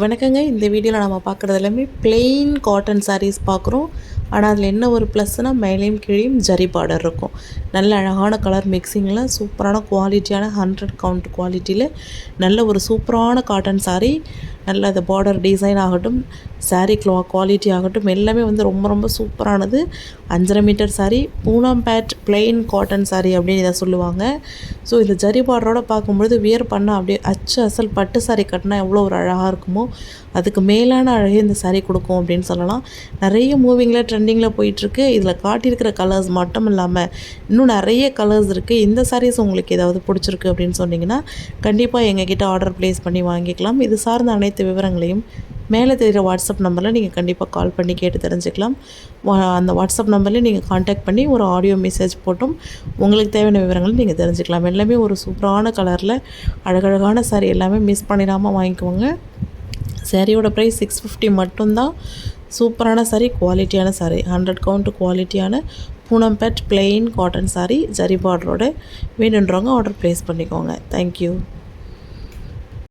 வணக்கங்க. இந்த வீடியோவில் நம்ம பார்க்குறது எல்லாமே plain காட்டன் சாரீஸ் பார்க்குறோம் ஆனால் அதில் என்ன ஒரு ப்ளஸ்னால் மேலேயும் கீழேயும் ஜரி பார்டர் இருக்கும். நல்ல அழகான கலர் மிக்சிங்கில் சூப்பரான குவாலிட்டியான ஹண்ட்ரட் கவுண்ட் குவாலிட்டியில் நல்ல ஒரு சூப்பரான காட்டன் சாரீ நல்ல அந்த பார்டர் டிசைன் ஆகட்டும் சாரீ க்ளா குவாலிட்டி ஆகட்டும் எல்லாமே வந்து ரொம்ப ரொம்ப சூப்பரானது. அஞ்சரை metre saree Poonam bed plain cotton saree அப்படின்னு இதை சொல்லுவாங்க. ஸோ இந்த ஜரி பார்டரோட பார்க்கும்பொழுது வியர் பண்ணால் அப்படியே அச்சு அசல் பட்டு சாரீ கட்டினா எவ்வளோ ஒரு அழகாக இருக்குமோ அதுக்கு மேலான அழகே இந்த சாரீ கொடுக்கும் அப்படின்னு சொல்லலாம். நிறைய மூவிங்கில் ட்ரெண்டிங்கில் போயிட்டுருக்கு. இதில் காட்டியிருக்கிற கலர்ஸ் மட்டும் இல்லாமல் இன்னும் நிறைய கலர்ஸ் இருக்குது இந்த சாரீஸ் உங்களுக்கு ஏதாவது பிடிச்சிருக்கு அப்படின்னு சொன்னிங்கன்னா கண்டிப்பாக எங்ககிட்ட ஆர்டர் ப்ளேஸ் பண்ணி வாங்கிக்கலாம். இது சார்ந்த அனைத்து விவரங்களையும் மேலே தெரிகிற வாட்ஸ்அப் நம்பரில் நீங்கள் கண்டிப்பாக கால் பண்ணி கேட்டு தெரிஞ்சுக்கலாம். வா- அந்த வாட்ஸ்அப் நம்பர்லேயும் நீங்கள் காண்டாக்ட் பண்ணி ஒரு ஆடியோ மெசேஜ் போட்டும் உங்களுக்கு தேவையான விவரங்களை நீங்கள் தெரிஞ்சுக்கலாம். எல்லாமே ஒரு சூப்பரான கலரில் அழகழகான சாரி எல்லாமே மிஸ் பண்ணிடாமல் வாங்கிக்கோங்க. சேரீயோட ப்ரைஸ் சிக்ஸ் ஃபிஃப்டி மட்டும்தான் சூப்பரான saree குவாலிட்டியான saree. ஹண்ட்ரட் கவுண்ட் குவாலிட்டியான Poonam bed cotton saree zari பார்டரோட வேணுன்றவங்க ஆர்டர் ப்ளேஸ் பண்ணிக்கோங்க. தேங்க்யூ